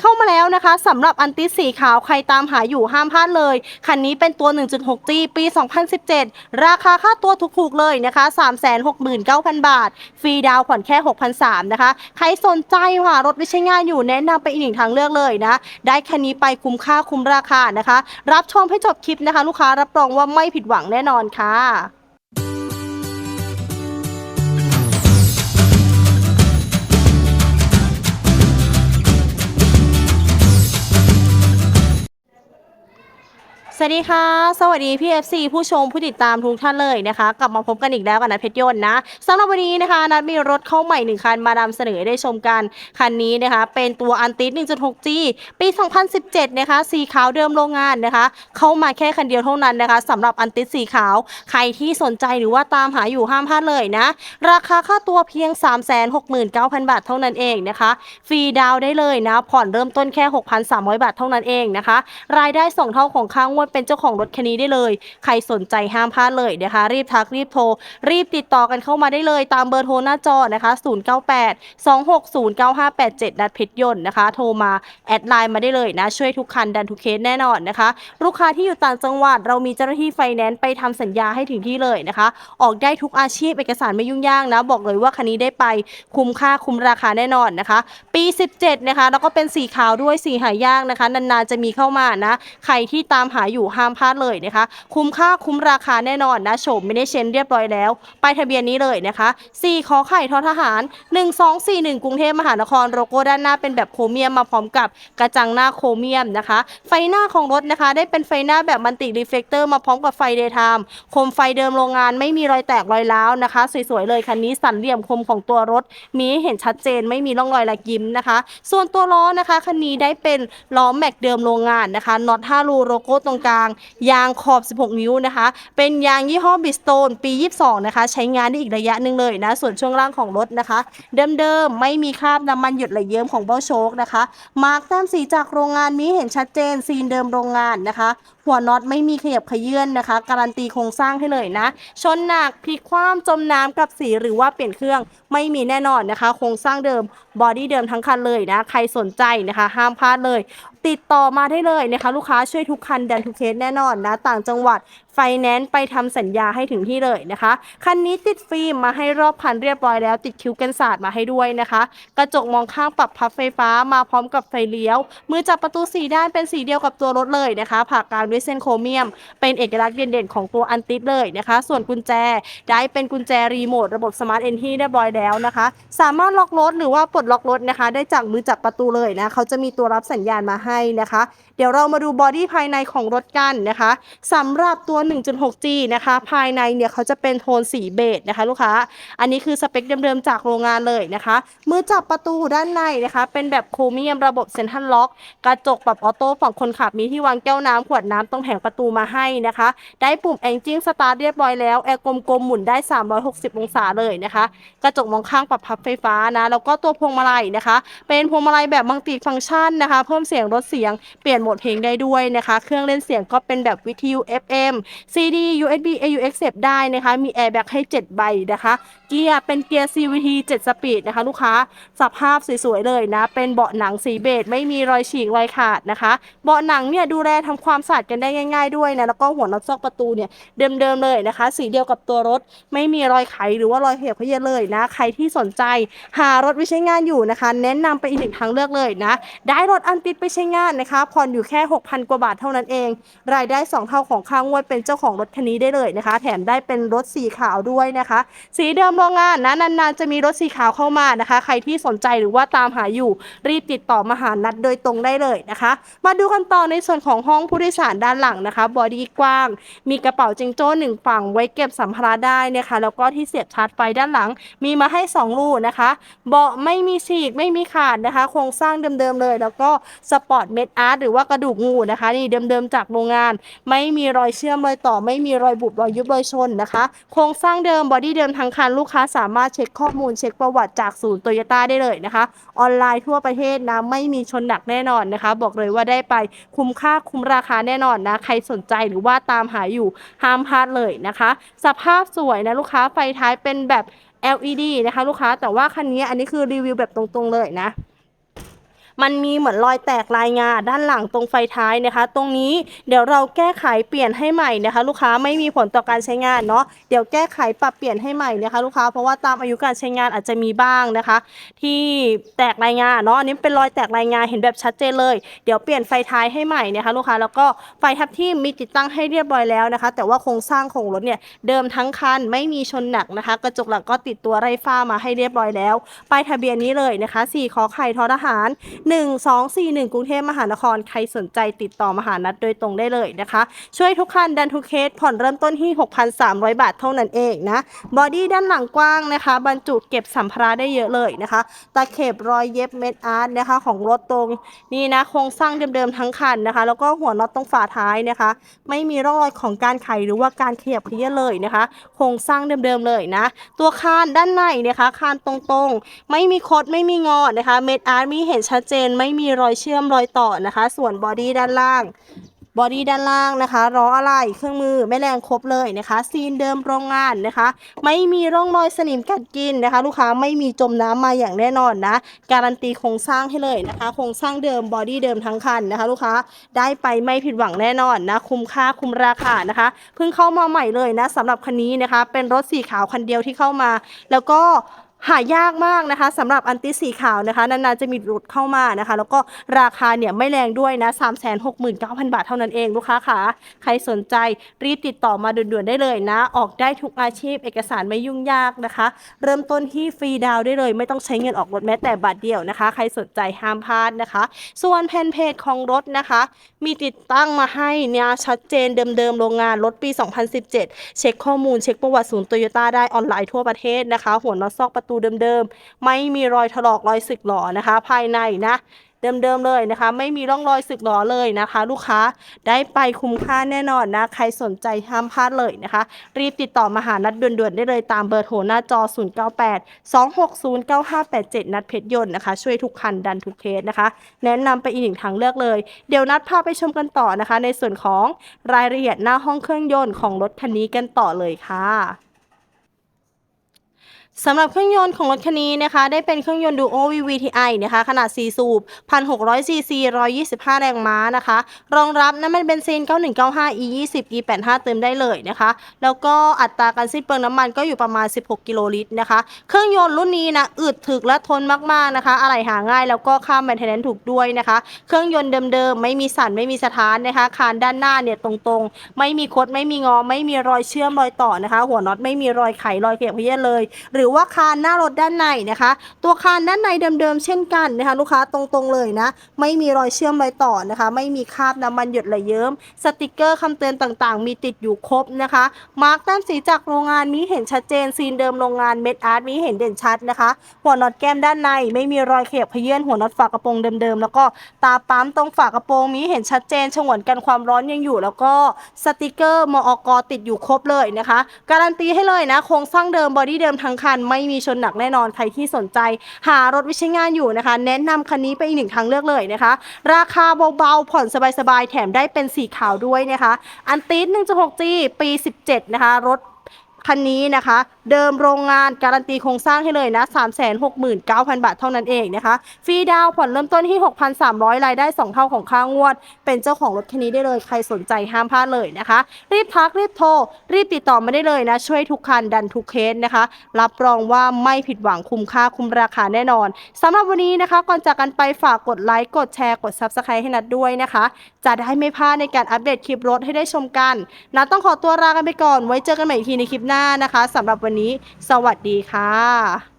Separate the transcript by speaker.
Speaker 1: เข้ามาแล้วนะคะสำหรับอันติสสีขาวใครตามหาอยู่ห้ามพลาดเลย คันนี้เป็นตัว 1.6G ปี 2017 ราคาค่าตัวถูกๆเลยนะคะ 369,000 บาท ฟรีดาวผ่อนแค่ 6,300นะคะ ใครสนใจว่ารถไม่ใช่ง่ายอยู่แนะนำไปอีกหนึ่งทางเลือกเลยนะ ได้คันนี้ไปคุ้มค่าคุ้มราคานะคะ รับชมให้จบคลิปนะคะ ลูกค้ารับรองว่าไม่ผิดหวังแน่นอนค่ะ สวัสดีค่ะ สวัสดีพี่ FC ผู้ชมผู้ติดตามทุกท่านเลยนะคะ กลับมาพบกันอีกแล้วกับนัทเพชรยนต์นะสำหรับวันนี้นะคะนัทมีรถเข้าใหม่หนึ่งคันมานำเสนอให้ได้ชมกัน คันนี้นะคะ เป็นตัวอันติส 1.6G ปี 2017 นะคะ สีขาวเดิมโรงงานนะคะ เข้ามาแค่คันเดียวเท่านั้นนะคะสำหรับอันติสสีขาว ใครที่สนใจหรือว่าตามหาอยู่ห้ามพลาดเลยนะ ราคาค่าตัวเพียง 369,000 บาทเท่านั้นเองนะคะ ฟรีดาวได้เลยนะ ผ่อนเริ่มต้นแค่ 6,300 บาทเท่านั้นเองนะคะ รายได้สองเท่าของค่างวดเป็นเจ้าของรถคันนี้ได้เลย ใครสนใจห้ามพลาดเลยนะคะ รีบทักรีบโทร รีบติดต่อกันเข้ามาได้เลย ตามเบอร์โทรหน้าจอนะคะ 098 260 9587 นัดเพชรยนต์นะคะ โทรมาแอดไลน์มาได้เลยนะ ช่วยทุกคันดันทุกเคสแน่นอนนะคะ ลูกค้าที่อยู่ต่างจังหวัด เรามีเจ้าหน้าที่ไฟแนนซ์ไปทำสัญญาให้ถึงที่เลยนะคะ ออกได้ทุกอาชีพเอกสารไม่ยุ่งยากนะ บอกเลยว่าคันนี้ได้ไปคุ้มค่าคุ้มราคาแน่นอนนะคะ ปี 17 นะคะ แล้วก็เป็นสีขาวด้วยสีหายากนะคะ นานๆจะมีเข้ามานะ ใครที่ตามหาอยู่ห้ามพลาดเลยนะคะ คุ้มค่าคุ้มราคาแน่นอนนะโฉมไม่ได้เชนเรียบร้อยแล้ว ไปทะเบียนนี้เลยนะคะ 4 ขอไข่ทอทหาร 1241 กรุงเทพมหานครโลโก้ด้านหน้าเป็นแบบโครเมียมมาพร้อมกับกระจังหน้าโครเมียมนะคะ ไฟหน้าของรถนะคะ ได้เป็นไฟหน้าแบบมันติรีเฟกเตอร์มาพร้อมกับไฟเดย์ไทม์โคมไฟเดิมโรงงานไม่มีรอยแตกรอยร้าวนะคะ สวยๆเลยคันนี้สันเหลี่ยมคมของตัวรถ มีให้เห็นชัดเจนไม่มีร่องรอยละยิ้มนะคะ ส่วนตัวล้อนะคะคันนี้ได้เป็นล้อแม็กเดิมโรงงานนะคะน็อต5รูโลโก้ตรงกลาง ยางขอบ 16 นิ้วนะคะ เป็นยางยี่ห้อบิสโตนปี 22 นะคะ ใช้งานได้อีกระยะหนึ่งเลยนะ ส่วนช่วงล่างของรถนะคะ เดิมๆ ไม่มีคราบน้ำมันหยดไหลเยิ้มของเบ้าโชคนะคะ มาร์กแต้มสีจากโรงงานมีเห็นชัดเจนซีนเดิมโรงงานนะคะ หัวน็อตไม่มีขยับขยื่นนะคะ การันตีโครงสร้างให้เลยนะ ชนหนักพลิกคว่ำจมน้ำกับสีหรือว่าเปลี่ยนเครื่องไม่มีแน่นอนนะคะ โครงสร้างเดิมบอดี้เดิมทั้งคันเลยนะ ใครสนใจนะคะ ห้ามพลาดเลย ติดต่อมาได้เลยนะคะ ลูกค้าช่วยทุกคันดันทุกเคสแน่นอนนะ ต่างจังหวัดไฟแนนซ์ไปทำสัญญาให้ถึงที่เลยนะคะ คันนี้ติดฟิล์มมาให้รอบคันเรียบร้อยแล้ว ติดคิ้วกันศาสตร์มาให้ด้วยนะคะ กระจกมองข้างปรับพับไฟฟ้ามาพร้อมกับไฟเลี้ยว มือจับประตูสีด้านเป็นสีเดียวกับตัวรถเลยนะคะผ่ากลางด้วยเส้นโครเมียม เป็นเอกลักษณ์เด่นๆของตัวอันติสเลยนะคะ ส่วนกุญแจได้เป็นกุญแจรีโมทระบบสมาร์ทเอนที่เรียบร้อยแล้วนะคะ สามารถล็อกรถหรือว่าปลดล็อกรถนะคะ ได้จากมือจับประตูเลยนะเขาจะมีตัวรับสัญญาณมาให้นะคะ เดี๋ยวเรามาดูบอดี้ภายในของรถกันนะคะสำหรับตัว 1.6G นะคะ ภายในเนี่ยเขาจะเป็นโทนสีเบจนะคะลูกค้า อันนี้คือสเปคเดิมๆจากโรงงานเลยนะคะ มือจับประตูด้านในนะคะ เป็นแบบโครเมียมระบบเซ็นทรัลล็อก กระจกปรับออโต้ฝั่งคนขับมีที่วางแก้วน้ำขวดน้ำตรงแผงประตูมาให้นะคะ ได้ปุ่มแองจิ้งสตาร์ทเรียบร้อยแล้ว แอร์กลมๆหมุนได้ 360 องศาเลยนะคะ กระจกมองข้างปรับพับไฟฟ้านะ แล้วก็ตัวพวงมาลัยนะคะ เป็นพวงมาลัยแบบมัลติฟังก์ชันนะคะ เพิ่มเสียงลดเสียง เปลี่ยนโหมดเพลงได้ด้วยนะคะ เครื่องเล่นเสียงก็เป็นแบบวิทยุ FM CD USB AUX เสียได้นะคะ มีแอร์แบ็กให้ 7 ใบนะคะ เกียร์เป็นเกียร์ CVT 7 สปีดนะคะ ลูกค้า สภาพสวยๆเลยนะ เป็นเบาะหนังสีเบจไม่มีรอยฉีกรอยขาดนะคะ เบาะหนังเนี่ยดูแลทำความสะอาดกันได้ง่าย ๆด้วยนะ แล้วก็หัวน็อตซอกประตูเนี่ยเดิมๆเลยนะคะ สีเดียวกับตัวรถ ไม่มีรอยไขหรือว่ารอยเหี่ยวขยะเลยนะ ใครที่สนใจหารถไปใช้งานอยู่นะคะ แนะนำไปอีกหนึ่งทางเลือกเลยนะ ได้รถอันติดไปใช้งานงานนะคะ ผ่อนอยู่แค่ 6,000 กว่าบาทเท่านั้นเอง รายได้ 2 เท่าของค่างวดเป็นเจ้าของรถคันนี้ได้เลยนะคะ แถมได้เป็นรถสีขาวด้วยนะคะ สีเดิมโรงงานนะนานๆจะมีรถสีขาวเข้ามานะคะ ใครที่สนใจหรือว่าตามหาอยู่รีบติดต่อมาหานัดโดยตรงได้เลยนะคะ มาดูกันต่อในส่วนของห้องผู้โดยสารด้านหลังนะคะบอดี้กว้าง มีกระเป๋าจิงโจ้หนึ่งฝั่งไว้เก็บสัมภาระได้นะคะ แล้วก็ที่เสียบชาร์จไฟด้านหลัง มีมาให้ 2 รูนะคะ เบาะไม่มีฉีกไม่มีขาดนะคะ โครงสร้างเดิมๆเลย แล้วก็สปอร์ตเมดอาร์ตหรือว่ากระดูกงูนะคะ นี่เดิมๆจากโรงงาน ไม่มีรอยเชื่อมรอยต่อ ไม่มีรอยบุบรอยยุบรอยชนนะคะ โครงสร้างเดิมบอดี้เดิมทั้งคันลูกค้าสามารถเช็คข้อมูลเช็คประวัติจากศูนย์โตโยต้าได้เลยนะคะ ออนไลน์ทั่วประเทศนะไม่มีชนหนักแน่นอนนะคะ บอกเลยว่าได้ไปคุ้มค่าคุ้มราคาแน่นอนนะใครสนใจหรือว่าตามหาอยู่ห้ามพลาดเลยนะคะ สภาพสวยนะลูกค้าไฟท้ายเป็นแบบ LED นะคะ ลูกค้าแต่ว่าคันนี้อันนี้คือรีวิวแบบตรงๆเลยนะ มันมีเหมือนรอยแตกลายงาด้านหลังตรงไฟท้ายนะคะ ตรงนี้เดี๋ยวเราแก้ไขเปลี่ยนให้ใหม่นะคะ ลูกค้าไม่มีผลต่อการใช้งานเนาะเดี๋ยวแก้ไขปรับเปลี่ยนให้ใหม่นะคะ ลูกค้าเพราะว่าตามอายุการใช้งานอาจจะมีบ้างนะคะ ที่แตกลายงาเนาะอันนี้เป็นรอยแตกลายงาเห็นแบบชัดเจนเลย เดี๋ยวเปลี่ยนไฟท้ายให้ใหม่นะคะ ลูกค้าแล้วก็ไฟทับที่มีติดตั้งให้เรียบร้อยแล้วนะคะ แต่ว่าโครงสร้างของรถเนี่ยเดิมทั้งคันไม่มีชนหนักนะคะ กระจกหลังก็ติดตัวไรฟ้ามาให้เรียบร้อยแล้วป้ายทะเบียนนี้เลยนะคะ4ขอไข่ทอทหาร1241 กรุงเทพมหานคร ใครสนใจติดต่อมหานัดโดยตรงได้เลยนะคะ ช่วยทุกคันดันทุกเคสผ่อนเริ่มต้นที่ 6,300 บาทเท่านั้นเองนะ บอดี้ด้านหลังกว้างนะคะ บรรจุเก็บสัมภาระได้เยอะเลยนะคะ ตะเข็บรอยเย็บเม็ดอาร์ตนะคะ ของรถตรงนี่นะโครงสร้างเดิมๆทั้งคันนะคะ แล้วก็หัวน็อตตรงฝาท้ายนะคะ ไม่มีร่องรอยของการไขหรือว่าการขยับเขยื้อนเลยนะคะ โครงสร้างเดิมๆเลยนะ ตัวคานด้านในนะคะคานตรงๆ ไม่มีคดไม่มีงอนะคะ เม็ดอาร์ตมีเห็นชัดเจนไม่มีรอยเชื่อมรอยต่อนะคะ ส่วนบอดี้ด้านล่าง บอดี้ด้านล่างนะคะล้ออะไรเครื่องมือไม่แรงครบเลยนะคะ ซีนเดิมโรงงานนะคะ ไม่มีร่องรอยสนิมกัดกินนะคะ ลูกค้าไม่มีจมน้ำมาอย่างแน่นอนนะ การันตีโครงสร้างให้เลยนะคะ โครงสร้างเดิมบอดี้เดิมทั้งคันนะคะ ลูกค้าได้ไปไม่ผิดหวังแน่นอนนะ คุ้มค่าคุ้มราคานะคะ เพิ่งเข้ามาใหม่เลยนะสำหรับคันนี้นะคะ เป็นรถสีขาวคันเดียวที่เข้ามา แล้วก็ หายากมากนะคะสำหรับอันติสีขาวนะคะ นานๆจะมีรุดเข้ามานะคะ แล้วก็ราคาเนี่ยไม่แรงด้วยนะ 369,000 บาทเท่านั้นเองลูกค้าค่ะ ใครสนใจรีบติดต่อมาด่วนๆได้เลยนะ ออกได้ทุกอาชีพเอกสารไม่ยุ่งยากนะคะ เริ่มต้นที่ฟรีดาวได้เลย ไม่ต้องใช้เงินออกรถแม้แต่บาทเดียวนะคะ ใครสนใจห้ามพลาดนะคะ ส่วนแผ่นเพจของรถนะคะ มีติดตั้งมาให้เนี่ยชัดเจนเดิมๆโรงงานรถปี 2017 เช็คข้อมูลเช็คประวัติศูนย์โตโยต้าได้ออนไลน์ทั่วประเทศนะคะ หัวนอซอกประตูเดิมๆ ไม่มีรอยถลอกรอยสึกหรอนะคะ ภายในนะเดิมๆเลยนะคะ ไม่มีร่องรอยสึกหรอเลยนะคะ ลูกค้าได้ไปคุ้มค่าแน่นอนนะ ใครสนใจห้ามพลาดเลยนะคะ รีบติดต่อมาหานัดด่วนๆได้เลยตามเบอร์โทรหน้าจอ 098 260 9587 นัดเพชรยนต์นะคะ ช่วยทุกคันดันทุกเคสนะคะ แนะนำไปอีกหนึ่งทางเลือกเลย เดี๋ยวนัดพาไปชมกันต่อนะคะ ในส่วนของรายละเอียดหน้าห้องเครื่องยนต์ของรถคันนี้กันต่อเลยค่ะ สำหรับเครื่องยนต์ของรถคันนี้นะคะ ได้เป็นเครื่องยนต์ Duo VVTi นะคะ ขนาด 4 สูบ 1,600ซีซี125 แรงม้านะคะ รองรับน้ำมันเบนซิน 9195 E20 E85 เติมได้เลยนะคะ แล้วก็อัตราการสิ้นเปลืองน้ำมันก็อยู่ประมาณ 16 กิโลลิตรนะคะ เครื่องยนต์รุ่นนี้นะอึดถึกและทนมากๆนะคะ อะไหล่หาง่ายแล้วก็ค่า maintenance ถูกด้วยนะคะ เครื่องยนต์เดิมๆ ไม่มีสั่นไม่มีสะท้านนะคะ คานด้านหน้าเนี่ยตรงๆ ไม่มีคดไม่มีงอ ไม่มีรอยเชื่อมรอยต่อนะคะ หัวน็อตไม่มีรอยไขรอยเขียเพี้ยนเลยหรือือว่าคานหน้ารถด้านในนะคะ ตัวคานด้านในเดิมๆเช่นกันนะคะลูกค้าตรงๆเลยนะ ไม่มีรอยเชื่อมรอยต่อนะคะ ไม่มีคราบน้ำมันหยดไหลเยิ้ม สติกเกอร์คำเตือนต่างๆ มีติดอยู่ครบนะคะ มาร์กแต้มสีจากโรงงานมีเห็นชัดเจนซีนเดิมโรงงานเม็ดอาร์ตมีเห็นเด่นชัดนะคะ หัวน็อตแก้มด้านใน ไม่มีรอยเขียบขยื่นหัวน็อตฝากระโปรงเดิมๆแล้วก็ตาปั๊มตรงฝากระโปรงมีเห็นชัดเจนฉงวนกันความร้อนยังอยู่ แล้วก็สติกเกอร์มอกติดอยู่ครบเลยนะคะ การันตีให้เลยนะโครงสร้างเดิมบอดี้เดิมทั้งคันไม่มีชนหนักแน่นอนใครที่สนใจ หารถวิใช้งานอยู่นะคะ แนะนำคันนี้ไปอีกหนึ่งทางเลือกเลยนะคะ ราคาเบาๆผ่อนสบายๆแถมได้เป็นสีขาวด้วยนะคะ อันตีส 1.6G ปี 17 นะคะรถ คันนี้นะคะ เดิมโรงงานการันตีโครงสร้างให้เลยนะ369,000 บาทเท่านั้นเองนะคะฟรีดาวผ่อนเริ่มต้นที่ 6,300 รายได้ 2 เท่าของค่างวด เป็นเจ้าของรถคันนี้ได้เลยใครสนใจห้ามพลาดเลยนะคะ รีบทักรีบโทร รีบติดต่อมาได้เลยนะ ช่วยทุกคันดันทุกเคสนะคะ รับรองว่าไม่ผิดหวังคุ้มค่าคุ้มราคาแน่นอนสำหรับวันนี้นะคะก่อนจากกันไปฝากกดไลค์กดแชร์กด Subscribe ให้นัดด้วยนะคะ จะได้ไม่พลาดในการอัปเดตคลิปรถให้ได้ชมกันนัดต้องขอตัวลากันไปก่อนไว้เจอกันใหม่อีกทีในคลิปหน้าหน้านะคะสำหรับวันนี้ สวัสดีค่ะ